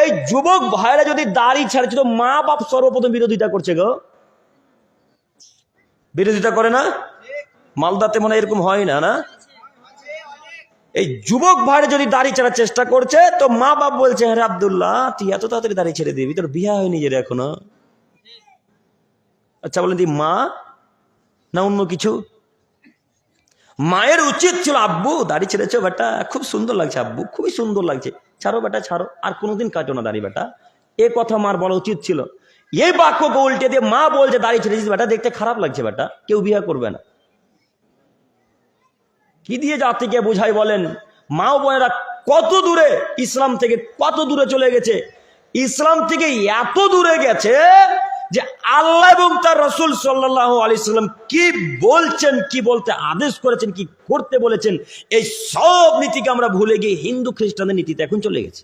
এই যুবক ভাইরা যদি দাড়ি ছাড়ছে, তো মা বাপ সর্বপ্রথম বিরোধিতা করছে গো। বিরোধিতা করে না? মালদাতে মনে এরকম হয় না না? এই যুবক ভাইরা যদি দাড়ি ছাড়ার চেষ্টা করছে, তো মা বাপ বলছে হ্যাঁ আবদুল্লাহ, তুই এত তাড়াতাড়ি দাড়ি ছেড়ে দিবি, তোর বিয়া হয়নি যে এখনও। আচ্ছা বলেন মা? না অন্য কিছু? মায়ের উচিত ছিল, আব্বু, দাড়ি ছেড়েছো, বেটা, খুব সুন্দর লাগছে, আব্বু, খুবই সুন্দর লাগছে। ছাড়ো বেটা, ছাড়ো। আর কোনোদিন কাটো না দাড়ি বেটা। এ কথা মার বলা উচিত ছিল। এই বাক্যকে উল্টে দিয়ে মা বলছে, দাড়ি ছেড়েছিস বেটা, দেখতে খারাপ লাগছে বেটা। কেউ বিয়ে করবে না। কি দিয়ে জাতিকে বুঝাই বলেন? মাও বোনেরা কত দূরে, ইসলাম থেকে কত দূরে চলে গেছে? ইসলাম থেকে এত দূরে গেছে যে আল্লাহ এবং তার রসুল সাল্লাহ আলিয়াল্লাম কি বলছেন, কি বলতে আদেশ করেছেন, কি করতে বলেছেন, এই সব নীতিকে আমরা ভুলে গিয়ে হিন্দু খ্রিস্টানদের নীতিতে এখন চলে গেছে।